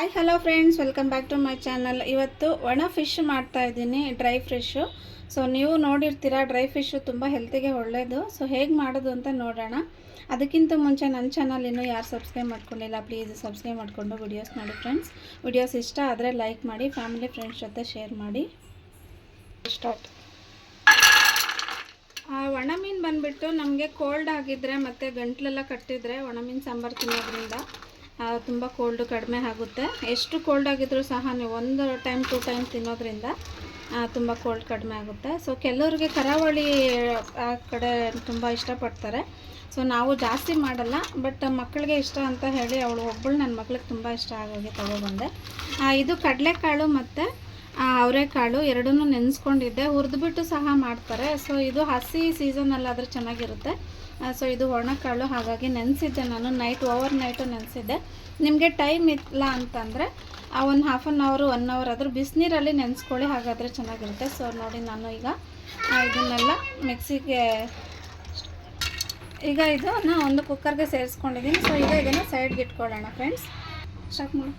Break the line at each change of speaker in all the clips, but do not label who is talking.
Hi hello friends welcome back to my channel ಇವತ್ತು ಒಣ fish ಮಾಡ್ತಾ ಇದ್ದೀನಿ ಡ್ರೈ ಫಿಶ್ಶು ಸೊ ನೀವು ನೋಡಿರ್ತೀರ ಡ್ರೈ ಫಿಶ್ಶು ತುಂಬ ಹೆಲ್ತಿಗೆ ಒಳ್ಳೆಯದು ಸೊ ಹೇಗೆ ಮಾಡೋದು ಅಂತ ನೋಡೋಣ. ಅದಕ್ಕಿಂತ ಮುಂಚೆ ನನ್ನ ಚಾನಲ್ ಇನ್ನೂ ಯಾರು ಸಬ್ಸ್ಕ್ರೈಬ್ ಮಾಡ್ಕೊಂಡಿಲ್ಲ ಪ್ಲೀಸ್ ಸಬ್ಸ್ಕ್ರೈಬ್ ಮಾಡಿಕೊಂಡು ವಿಡಿಯೋಸ್ ನೋಡಿ ಫ್ರೆಂಡ್ಸ್ ವಿಡಿಯೋಸ್ ಇಷ್ಟ ಆದರೆ ಲೈಕ್ ಮಾಡಿ ಫ್ಯಾಮಿಲಿ ಫ್ರೆಂಡ್ಸ್ ಜೊತೆ ಶೇರ್ ಮಾಡಿ. ಸ್ಟಾರ್ಟ್ ಒಣ ಮೀನು ಬಂದುಬಿಟ್ಟು ನಮಗೆ ಕೋಲ್ಡ್ ಆಗಿದ್ದರೆ ಮತ್ತು ಗಂಟ್ಲೆಲ್ಲ ಕಟ್ಟಿದರೆ ಒಣ ಮೀನು ಸಾಂಬಾರು ತಿನ್ನೋದ್ರಿಂದ ತುಂಬ ಕೋಲ್ಡು ಕಡಿಮೆ ಆಗುತ್ತೆ. ಎಷ್ಟು ಕೋಲ್ಡ್ ಆಗಿದ್ರೂ ಸಹ ನೀವು ಒಂದು ಟೈಮ್ ಟು ಟೈಮ್ ತಿನ್ನೋದ್ರಿಂದ ತುಂಬ ಕೋಲ್ಡ್ ಕಡಿಮೆ ಆಗುತ್ತೆ. ಸೊ ಕೆಲವ್ರಿಗೆ ಕರಾವಳಿ, ಆ ಕಡೆ ತುಂಬ ಇಷ್ಟಪಡ್ತಾರೆ. ಸೊ ನಾವು ಜಾಸ್ತಿ ಮಾಡಲ್ಲ ಬಟ್ ಮಕ್ಕಳಿಗೆ ಇಷ್ಟ ಅಂತ ಹೇಳಿ ಅವಳು ಒಬ್ಬಳು ನನ್ನ ಮಕ್ಳಿಗೆ ತುಂಬ ಇಷ್ಟ ಆಗೋಗಿ ತೊಗೊಬಂದೆ. ಇದು ಕಡಲೆಕಾಳು ಮತ್ತು ಅವರೆಕಾಳು ಎರಡನ್ನೂ ನೆನೆಸ್ಕೊಂಡಿದ್ದೆ. ಹುರಿದ್ಬಿಟ್ಟು ಸಹ ಮಾಡ್ತಾರೆ. ಸೊ ಇದು ಹಸಿ ಸೀಸನಲ್ಲಾದರೆ ಚೆನ್ನಾಗಿರುತ್ತೆ. ಸೊ ಇದು ಒಣಕಾಳು ಹಾಗಾಗಿ ನೆನೆಸಿದ್ದೆ ನಾನು ನೈಟ್ ಓವರ್ ನೈಟು ನೆನೆಸಿದ್ದೆ. ನಿಮಗೆ ಟೈಮ್ ಇಲ್ಲ ಅಂತಂದರೆ ಒಂದು half an hour one hour ಆದರೂ ಬಿಸಿನೀರಲ್ಲಿ ನೆನೆಸ್ಕೊಳ್ಳಿ, ಹಾಗಾದರೆ ಚೆನ್ನಾಗಿರುತ್ತೆ. ಸೊ ನೋಡಿ ನಾನು ಈಗ ಇದನ್ನೆಲ್ಲ ಮಿಕ್ಸಿಗೆ, ಈಗ ಇದು ನಾನು ಒಂದು ಕುಕ್ಕರ್ಗೆ ಸೇರಿಸ್ಕೊಂಡಿದ್ದೀನಿ. ಸೊ ಈಗ ಇದನ್ನು ಸೈಡ್ಗೆ ಇಟ್ಕೊಳ್ಳೋಣ ಫ್ರೆಂಡ್ಸ್ ಸ್ಟಾರ್ಟ್ ಮಾಡಿ.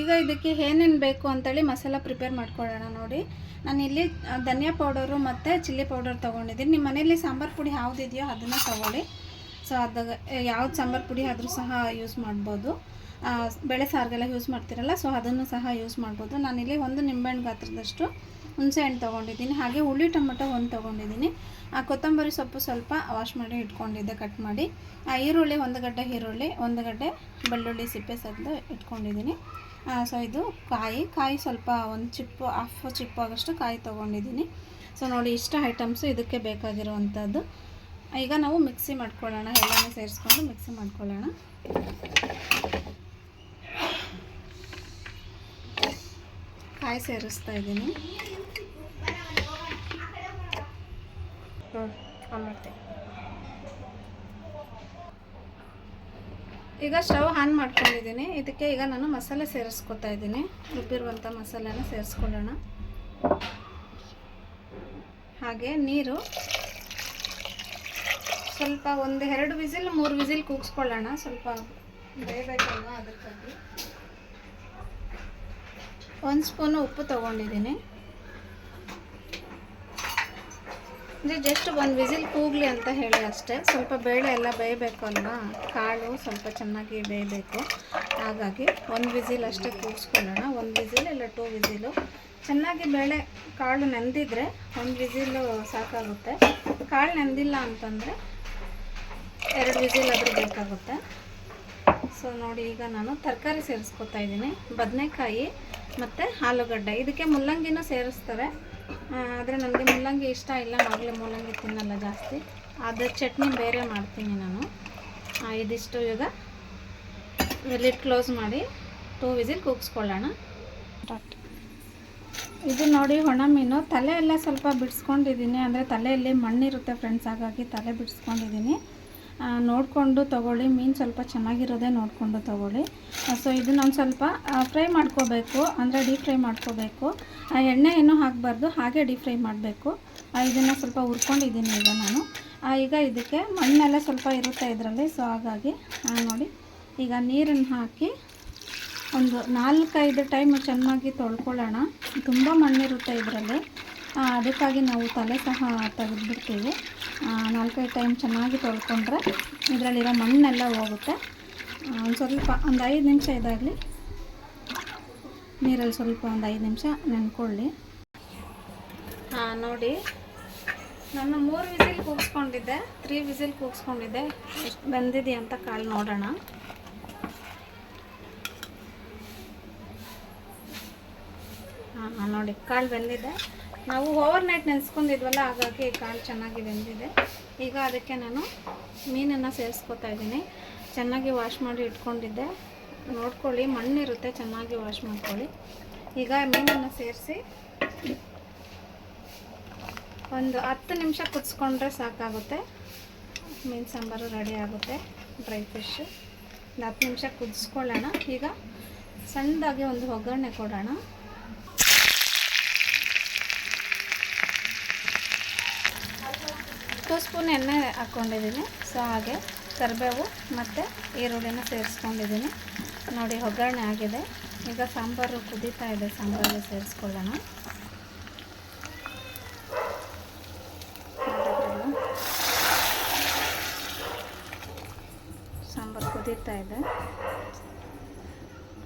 ಈಗ ಇದಕ್ಕೆ ಏನೇನು ಬೇಕು ಅಂತೇಳಿ ಮಸಾಲ ಪ್ರಿಪೇರ್ ಮಾಡ್ಕೊಳ್ಳೋಣ ನೋಡಿ. ನಾನು ಇಲ್ಲಿ ಧನಿಯಾ ಪೌಡರು ಮತ್ತು ಚಿಲ್ಲಿ ಪೌಡರ್ ತೊಗೊಂಡಿದ್ದೀನಿ. ನಿಮ್ಮ ಮನೆಯಲ್ಲಿ ಸಾಂಬಾರು ಪುಡಿ ಯಾವುದಿದೆಯೋ ಅದನ್ನು ತೊಗೊಳ್ಳಿ. ಸೊ ಅದಾಗ ಯಾವ್ದು ಸಾಂಬಾರು ಪುಡಿ ಆದರೂ ಸಹ ಯೂಸ್ ಮಾಡ್ಬೋದು. ಬೇಳೆ ಸಾರಿಗೆಲ್ಲ ಯೂಸ್ ಮಾಡ್ತೀರಲ್ಲ ಸೊ ಅದನ್ನು ಸಹ ಯೂಸ್ ಮಾಡ್ಬೋದು. ನಾನಿಲ್ಲಿ ಒಂದು ನಿಂಬೆಹಣ್ಣು ಗಾತ್ರದಷ್ಟು ಹುಣಸೆ ಹಣ್ಣು ತೊಗೊಂಡಿದ್ದೀನಿ, ಹಾಗೆ ಹುಳಿ ಟೊಮೆಟೊ ಒಂದು ತೊಗೊಂಡಿದ್ದೀನಿ. ಆ ಕೊತ್ತಂಬರಿ ಸೊಪ್ಪು ಸ್ವಲ್ಪ ವಾಶ್ ಮಾಡಿ ಇಟ್ಕೊಂಡಿದ್ದೆ ಕಟ್ ಮಾಡಿ. ಆ ಈರುಳ್ಳಿ ಒಂದು ಗಡ್ಡೆ ಈರುಳ್ಳಿ, ಒಂದು ಗಡ್ಡೆ ಬೆಳ್ಳುಳ್ಳಿ ಸಿಪ್ಪೆ ಸದ್ದು ಇಟ್ಕೊಂಡಿದ್ದೀನಿ. ಸೊ ಇದು ಕಾಯಿ ಕಾಯಿ ಸ್ವಲ್ಪ ಒಂದು ಚಿಪ್ಪು ಹಾಫ್ ಚಿಪ್ಪು ಆಗೋಷ್ಟು ಕಾಯಿ ತೊಗೊಂಡಿದ್ದೀನಿ. ಸೊ ನೋಡಿ, ಇಷ್ಟ ಐಟಮ್ಸು ಇದಕ್ಕೆ ಬೇಕಾಗಿರುವಂಥದ್ದು ಈಗ ನಾವು ಮಿಕ್ಸಿ ಮಾಡ್ಕೊಳ್ಳೋಣ, ಎಲ್ಲನೂ ಸೇರಿಸ್ಕೊಂಡು ಮಿಕ್ಸಿ ಮಾಡ್ಕೊಳ್ಳೋಣ. ಕಾಯಿ ಸೇರಿಸ್ತಾ ಇದ್ದೀನಿ. ಈಗ ಸ್ಟವ್ ಆನ್ ಮಾಡ್ಕೊಂಡಿದ್ದೀನಿ. ಇದಕ್ಕೆ ಈಗ ನಾನು ಮಸಾಲೆ ಸೇರಿಸ್ಕೊತಾ ಇದ್ದೀನಿ. ರುಬ್ಬಿರುವಂಥ ಮಸಾಲೆನ ಸೇರಿಸ್ಕೊಳ್ಳೋಣ. ಹಾಗೆ ನೀರು. ಸ್ವಲ್ಪ ಒಂದು ಎರಡು ವಿಸಿಲ್, ಮೂರು ವಿಸಿಲ್ ಕೂಗಿಸ್ಕೊಳ್ಳೋಣ. ಸ್ವಲ್ಪ ಬೇಯಬೇಕಲ್ವ ಅದಕ್ಕಾಗಿ. ಒಂದು ಸ್ಪೂನು ಉಪ್ಪು ತೊಗೊಂಡಿದ್ದೀನಿ. ಅಂದರೆ ಜಸ್ಟ್ ಒಂದು ವಿಸಿಲ್ ಕೂಗಲಿ ಅಂತ ಹೇಳಿ ಅಷ್ಟೇ. ಸ್ವಲ್ಪ ಬೇಳೆ ಎಲ್ಲ ಬೇಯಬೇಕು ಅಲ್ವಾ ಕಾಳು ಸ್ವಲ್ಪ ಚೆನ್ನಾಗಿ ಬೇಯಬೇಕು. ಹಾಗಾಗಿ ಒಂದು ವಿಸಿಲ್ ಅಷ್ಟೇ ಕೂಗಿಸ್ಕೊಳ್ಳೋಣ. ಒಂದು ವಿಸಿಲ್ ಇಲ್ಲ ಟೂ ವಿಸಿಲು. ಚೆನ್ನಾಗಿ ಬೇಳೆ ಕಾಳು ನೆಂದಿದ್ರೆ ಒಂದು ವಿಸಿಲು ಸಾಕಾಗುತ್ತೆ. ಕಾಳು ನೆಂದಿಲ್ಲ ಅಂತಂದರೆ ಎರಡು ವಿಸಿಲ್ ಆದರೂ ಬೇಕಾಗುತ್ತೆ. ಸೊ ನೋಡಿ, ಈಗ ನಾನು ತರಕಾರಿ ಸೇರಿಸ್ಕೊತಾ ಇದ್ದೀನಿ. ಬದನೆಕಾಯಿ ಮತ್ತು ಆಲೂಗಡ್ಡೆ. ಇದಕ್ಕೆ ಮುಲ್ಲಂಗಿನೂ ಸೇರಿಸ್ತಾರೆ. ಆದರೆ ನನಗೆ ಮುಲ್ಲಂಗಿ ಇಷ್ಟ ಇಲ್ಲ. ಮಗಳೇ ಮೂಲಂಗಿ ತಿನ್ನಲ್ಲ ಜಾಸ್ತಿ. ಅದ್ರ ಚಟ್ನಿ ಬೇರೆ ಮಾಡ್ತೀನಿ ನಾನು. ಇದಿಷ್ಟು ಈಗ ಲಿಡ್ ಕ್ಲೋಸ್ ಮಾಡಿ ಟೂ ವಿಸಿಲ್ ಕೂಗಿಸ್ಕೊಳ್ಳೋಣ. ಇದು ನೋಡಿ ಒಣ ಮೀನು. ತಲೆ ಎಲ್ಲ ಸ್ವಲ್ಪ ಬಿಡಿಸ್ಕೊಂಡಿದ್ದೀನಿ. ಅಂದರೆ ತಲೆಯಲ್ಲಿ ಮಣ್ಣಿರುತ್ತೆ ಫ್ರೆಂಡ್ಸ್, ಹಾಗಾಗಿ ತಲೆ ಬಿಡಿಸ್ಕೊಂಡಿದ್ದೀನಿ. ನೋಡಿಕೊಂಡು ತೊಗೊಳ್ಳಿ. ಮೀನು ಸ್ವಲ್ಪ ಚೆನ್ನಾಗಿರೋದೇ ನೋಡಿಕೊಂಡು ತೊಗೊಳ್ಳಿ. ಸೊ ಇದನ್ನೊಂದು ಸ್ವಲ್ಪ ಫ್ರೈ ಮಾಡ್ಕೋಬೇಕು. ಅಂದರೆ ಡೀಪ್ ಫ್ರೈ ಮಾಡ್ಕೋಬೇಕು. ಆ, ಎಣ್ಣೆ ಏನು ಹಾಕಬಾರ್ದು. ಹಾಗೆ ಡೀಪ್ ಫ್ರೈ ಮಾಡಬೇಕು. ಇದನ್ನು ಸ್ವಲ್ಪ ಹುರ್ಕೊಂಡಿದ್ದೀನಿ ಈಗ ನಾನು. ಈಗ ಇದಕ್ಕೆ ಮಣ್ಣೆಲ್ಲ ಸ್ವಲ್ಪ ಇರುತ್ತೆ ಇದರಲ್ಲಿ. ಸೊ ಹಾಗಾಗಿ ನೋಡಿ. ಈಗ ನೀರನ್ನು ಹಾಕಿ ಒಂದು ನಾಲ್ಕೈದು ಟೈಮ್ ಚೆನ್ನಾಗಿ ತೊಳ್ಕೊಳ್ಳೋಣ. ತುಂಬ ಮಣ್ಣಿರುತ್ತೆ ಇದರಲ್ಲಿ. ಅದಕ್ಕಾಗಿ ನಾವು ತಲೆ ಸಹ ತೆಗೆದುಬಿಡ್ತೀವಿ. ನಾಲ್ಕೈದು ಟೈಮ್ ಚೆನ್ನಾಗಿ ತೊಳ್ಕೊಂಡ್ರೆ ಇದರಲ್ಲಿರೋ ಮಣ್ಣೆಲ್ಲ ಹೋಗುತ್ತೆ. ಒಂದು ಸ್ವಲ್ಪ, ಒಂದು ಐದು ನಿಮಿಷ ಇದಾಗಲಿ. ನೀರಲ್ಲಿ ಸ್ವಲ್ಪ ಒಂದು ಐದು ನಿಮಿಷ ನೆನ್ಕೊಳ್ಳಿ. ಹಾಂ ನೋಡಿ. ನಾನು ಮೂರು ವಿಸಿಲ್ ಕೂಗಿಸ್ಕೊಂಡಿದ್ದೆ, ತ್ರೀ ವಿಸಿಲ್ ಕೂಗಿಸ್ಕೊಂಡಿದ್ದೆ. ಎಷ್ಟು ಬಂದಿದೆ ಅಂತ ಕಾಲು ನೋಡೋಣ. ಹಾಂ ನೋಡಿ ಕಾಳು ಬೆಂದಿದೆ. ನಾವು ಓವರ್ ನೈಟ್ ನೆನೆಸ್ಕೊಂಡಿದ್ವಲ್ಲ, ಹಾಗಾಗಿ ಕಾಳು ಚೆನ್ನಾಗಿ ಬೆಂದಿದೆ. ಈಗ ಅದಕ್ಕೆ ನಾನು ಮೀನನ್ನು ಸೇರಿಸ್ಕೊತಾ ಇದ್ದೀನಿ. ಚೆನ್ನಾಗಿ ವಾಶ್ ಮಾಡಿ ಇಟ್ಕೊಂಡಿದ್ದೆ. ನೋಡ್ಕೊಳ್ಳಿ, ಮಣ್ಣಿರುತ್ತೆ, ಚೆನ್ನಾಗಿ ವಾಶ್ ಮಾಡ್ಕೊಳ್ಳಿ. ಈಗ ಮೀನನ್ನು ಸೇರಿಸಿ ಒಂದು ಹತ್ತು ನಿಮಿಷ ಕುದಿಸ್ಕೊಂಡ್ರೆ ಸಾಕಾಗುತ್ತೆ. ಮೀನು ಸಾಂಬಾರು ರೆಡಿ ಆಗುತ್ತೆ, ಡ್ರೈ ಫಿಶ್. ಒಂದು ಹತ್ತು ನಿಮಿಷ ಕುದಿಸ್ಕೊಳ್ಳೋಣ. ಈಗ ಸಣ್ಣದಾಗಿ ಒಂದು ಒಗ್ಗರಣೆ ಕೊಡೋಣ. ಟೂ ಸ್ಪೂನ್ ಎಣ್ಣೆ ಹಾಕ್ಕೊಂಡಿದ್ದೀನಿ. ಸೊ ಹಾಗೆ ಕರಿಬೇವು ಮತ್ತು ಈರುಳ್ಳಿನ ಸೇರಿಸ್ಕೊಂಡಿದ್ದೀನಿ. ನೋಡಿ, ಒಗ್ಗರಣೆ ಆಗಿದೆ. ಈಗ ಸಾಂಬಾರು ಕುದೀತಾ ಇದೆ. ಸಾಂಬಾರಿಗೆ ಸೇರಿಸ್ಕೊಳ್ಳೋಣ? ಸಾಂಬಾರು ಕುದೀತಾ ಇದೆ.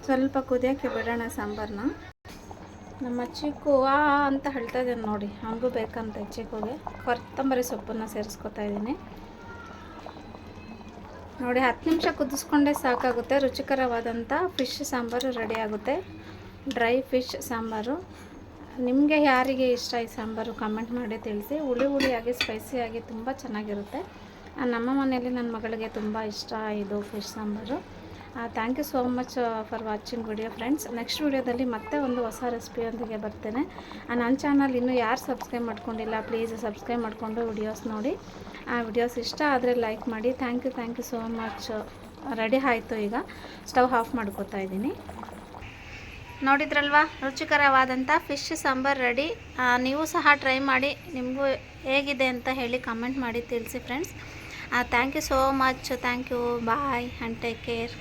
ಸ್ವಲ್ಪ ಕುದಿಯೋಕ್ಕೆ ಬಿಡೋಣ ಸಾಂಬಾರನ್ನ. ನಮ್ಮ ಚಿಕ್ಕು, ಆ, ಅಂತ ಹೇಳ್ತಾ ಇದ್ದೀನಿ ನೋಡಿ. ಹಂಗೂ ಬೇಕಂತ ಚಿಕ್ಕುಗೆ. ಕೊತ್ತಂಬರಿ ಸೊಪ್ಪನ್ನು ಸೇರಿಸ್ಕೊತಾ ಇದ್ದೀನಿ. ನೋಡಿ, ಹತ್ತು ನಿಮಿಷ ಕುದಿಸ್ಕೊಂಡೇ ಸಾಕಾಗುತ್ತೆ. ರುಚಿಕರವಾದಂಥ ಫಿಶ್ ಸಾಂಬಾರು ರೆಡಿ ಆಗುತ್ತೆ. Dry fish sambar. ನಿಮಗೆ ಯಾರಿಗೆ ಇಷ್ಟ ಈ ಸಾಂಬಾರು ಕಮೆಂಟ್ ಮಾಡಿ ತಿಳಿಸಿ. ಹುಳಿ ಹುಳಿಯಾಗಿ ಸ್ಪೈಸಿಯಾಗಿ ತುಂಬ ಚೆನ್ನಾಗಿರುತ್ತೆ. ನಮ್ಮ ಮನೆಯಲ್ಲಿ ನನ್ನ ಮಗಳಿಗೆ ತುಂಬ ಇಷ್ಟ ಇದು fish sambar. Thank you so much for watching video friends next ವಿಡಿಯೋದಲ್ಲಿ ಮತ್ತೆ ಒಂದು ಹೊಸ ರೆಸಿಪಿಯೊಂದಿಗೆ ಬರ್ತೇನೆ. ನನ್ನ ಚಾನಲ್ ಇನ್ನೂ ಯಾರು ಸಬ್ಸ್ಕ್ರೈಬ್ ಮಾಡ್ಕೊಂಡಿಲ್ಲ ಪ್ಲೀಸ್ ಸಬ್ಸ್ಕ್ರೈಬ್ ಮಾಡಿಕೊಂಡು ವಿಡಿಯೋಸ್ ನೋಡಿ. ಆ ವಿಡಿಯೋಸ್ ಇಷ್ಟ ಆದರೆ ಲೈಕ್ ಮಾಡಿ. Thank you thank you so much ready ಆಯಿತು ಈಗ. ಸ್ಟವ್ ಆಫ್ ಮಾಡ್ಕೋತಾ ಇದ್ದೀನಿ. ನೋಡಿದ್ರಲ್ವಾ? ರುಚಿಕರವಾದಂಥ ಫಿಶ್ ಸಾಂಬಾರ್ ರೆಡಿ ನೀವು ಸಹ ಟ್ರೈ ಮಾಡಿ. ನಿಮಗೂ ಹೇಗಿದೆ ಅಂತ ಹೇಳಿ ಕಮೆಂಟ್ ಮಾಡಿ, ತಿಳಿಸಿ friends thank you so much thank you bye and take care